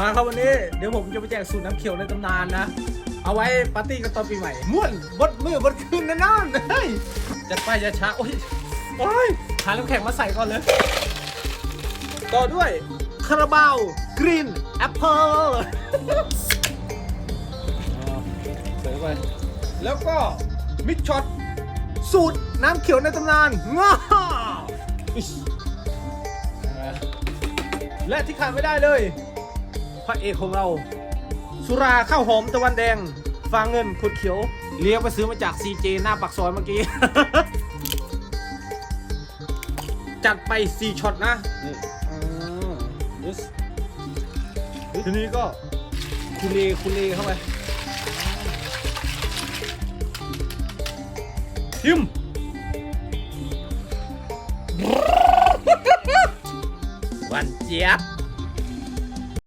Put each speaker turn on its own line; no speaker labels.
มาครับวันนี้เดี๋ยวผมจะไปแจกสูตรน้ำเขียวในตำนานนะ เอาไว้ปาร์ตี้กันตอนปีใหม่ม่วนบดมือบดคืนแน่นอนเฮ้ยจัดไปจะช้าโอ้ยโอ้ยหาน้ำแข็งมาใส่ก่อนเลย ต่อด้วยคาราบาวกรีนแอปเปิลใส่เข้าไปแล้วก็มิกช็อตสูตรน้ำเขียวในตำนานง้าอิ๊ชและที่ขาดไม่ได้เลย พระเอกของเรา สุราข้าวหอมตะวันแดง ฟางเงินขวดเขียว เลี้ยงไปซื้อมาจาก CJ หน้าปากซอยเมื่อกี้ จัดไป4ช็อตนะนี่อ่า yes ทีนี้ก็คุเลคุเลเข้าไปทิมหวันเจี๊ยบ